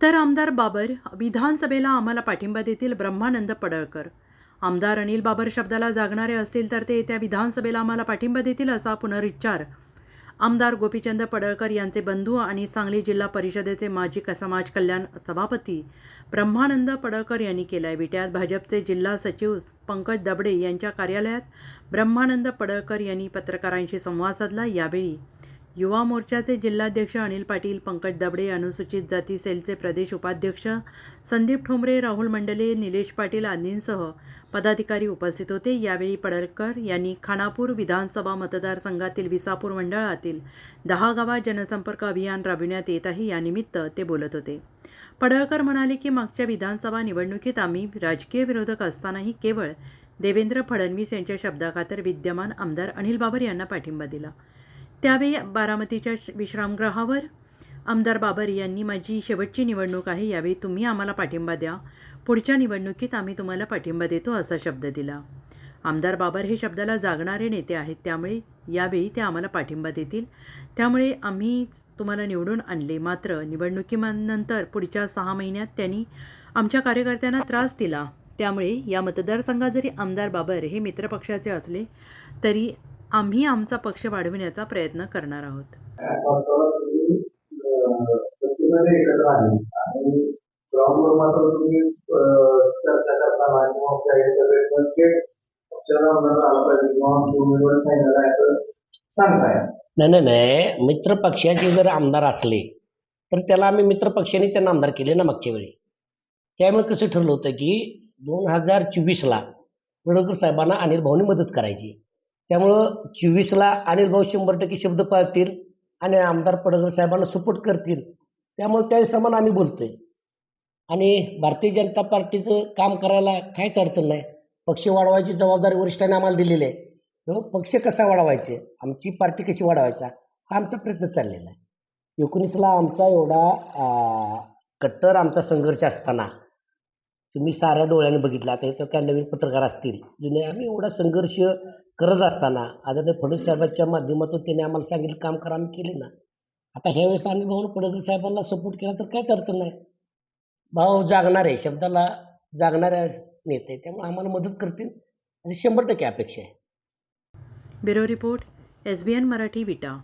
तर आमदार बाबर विधानसभेला आम्हाला पाठिंबा देतील ब्रह्मानंद पडळकर. आमदार अनिल बाबर शब्दाला जागणारे असतील तर ते येत्या विधानसभेला आम्हाला पाठिंबा देतील असा पुनरुच्चार. आमदार गोपीचंद पडळकर यांचे बंधू आणि सांगली जिल्हा परिषदेचे माजी समाज कल्याण सभापती ब्रह्मानंद पडळकर यांनी केला आहे विट्यात. भाजपचे जिल्हा सचिव पंकज दबडे यांच्या कार्यालयात ब्रह्मानंद पडळकर यांनी पत्रकारांशी संवाद साधला. यावेळी युवा मोर्चाचे जिल्हाध्यक्ष अनिल पाटील पंकज दबडे अनुसूचित जाती सेलचे प्रदेश उपाध्यक्ष संदीप ठोंबरे राहुल मंडले निलेश पाटील आदींसह पदाधिकारी उपस्थित होते. यावेळी पडळकर यांनी खानापूर विधानसभा मतदारसंघातील विसापूर मंडळातील दहा गावात जनसंपर्क अभियान राबविण्यात येत आहे. यानिमित्त ते बोलत होते. पडळकर म्हणाले की मागच्या विधानसभा निवडणुकीत आम्ही राजकीय विरोधक असतानाही केवळ देवेंद्र फडणवीस यांच्या शब्दाखातर विद्यमान आमदार अनिल बाबर यांना पाठिंबा दिला. त्यावेळी बारामतीच्या श- विश्रामगृहावर आमदार बाबर यांनी माझी शेवटची निवडणूक आहे यावेळी तुम्ही आम्हाला पाठिंबा द्या. पुढच्या निवडणुकीत आम्ही तुम्हाला पाठिंबा देतो असा शब्द दिला. आमदार बाबर हे शब्दाला जागणारे नेते आहेत त्यामुळे यावेळी ते आम्हाला पाठिंबा देतील. त्यामुळे आम्ही तुम्हाला निवडून आणले. मात्र निवडणुकीनंतर पुढच्या सहा महिन्यात त्यांनी आमच्या कार्यकर्त्यांना त्रास दिला. त्यामुळे या मतदारसंघात जरी आमदार बाबर हे मित्रपक्षाचे असले तरी आम्ही आमचा पक्ष वाढविण्याचा प्रयत्न करणार आहोत. नाही नाही नाही. मित्र पक्षाचे जर आमदार असले तर त्याला आम्ही मित्र पक्षाने त्यांना आमदार केले ना मागच्या वेळी. त्यामुळे कसं ठरलं होतं की दोन हजार चोवीसला पडळकर साहेबांना अनिल भाऊनी मदत करायची. त्यामुळं चोवीसला अनिल भाऊ शंभर टक्के शब्द पाळतील आणि आमदार पडळकर साहेबांना सपोर्ट करतील. त्यामुळे त्या समान आम्ही बोलतोय. आणि भारतीय जनता पार्टीचं काम करायला काहीच अडचण नाही. पक्ष वाढवायची जबाबदारी वरिष्ठांनी आम्हाला दिलेली आहे. तेव्हा पक्ष कसा वाढवायचे? आमची पार्टी कशी वाढवायचा? हा आमचा प्रयत्न चाललेला आहे. एकोणीसला आमचा एवढा कट्टर आमचा संघर्ष असताना तुम्ही साऱ्या डोळ्याने बघितला आता इथं काय नवीन पत्रकार असतील. जुने आम्ही एवढा संघर्ष करत असताना आदरणीय फडणवीस साहेबांच्या माध्यमातून त्यांनी आम्हाला सांगितलं काम करा आम्ही केले ना. आता ह्यावेळेस आम्ही भाऊ फडणवीस साहेबांना सपोर्ट केला तर काहीच अडचण नाही. भाऊ जागणारे शब्दाला जागणाऱ्या नेते त्यामुळे आम्हाला मदत करतील. अशी शंभर टक्के अपेक्षा आहे. Bureau report S B N Marathi Vita.